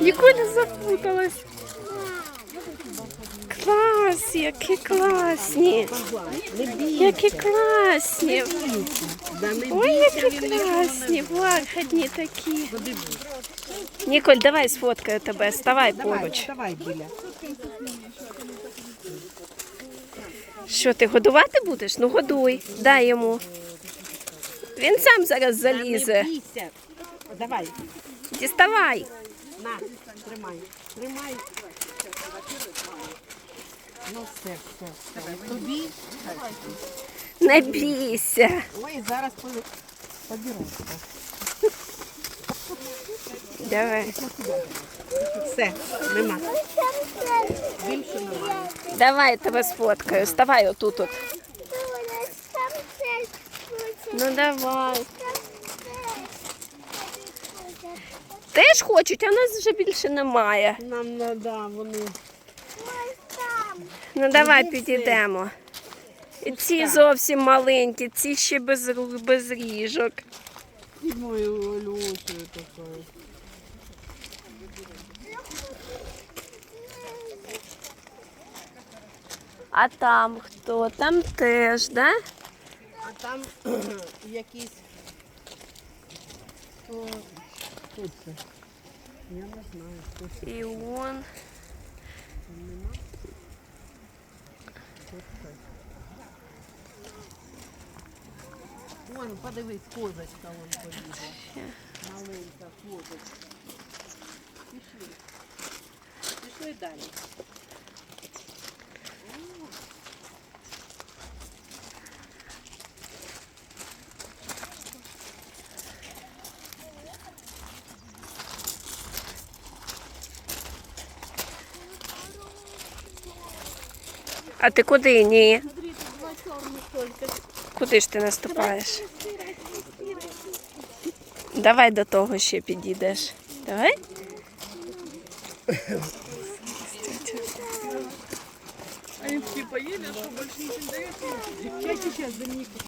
Ніколя запуталась. Клас, які класні. Які класні. Ой, які класні, бархатні такі. Ніколь, давай сфоткаю тебе, ставай поруч. Що ти годувати будеш? Ну годуй, дай йому. Він сам зараз залізе. Давай, Діставай. на, тримай. Тримай. Ну все, все, все. Тобі. Не бійся. Ой, зараз по- поберу. Давай. Все, нема. Більше немає. Давай я тебе сфоткаю. Ставай отут. От. Ну давай. Теж хочуть, а нас вже більше немає. Нам надо, вони. Ну давай підійдемо. І ці зовсім маленькі, ці ще без, без ріжок. І мою Олюшу такою. А там хто? Там теж, да? А там якісь. Хто хто це? Я не знаю, хто це. І он. Вон, подивись, козочка вон побігла. Маленька козочка. Пішли. Пішли далі. А ти куди? Ні. Куди ж ти наступаєш? Давай до того ще підійдеш. Давай. Они такие поели, что больше ничего не дают.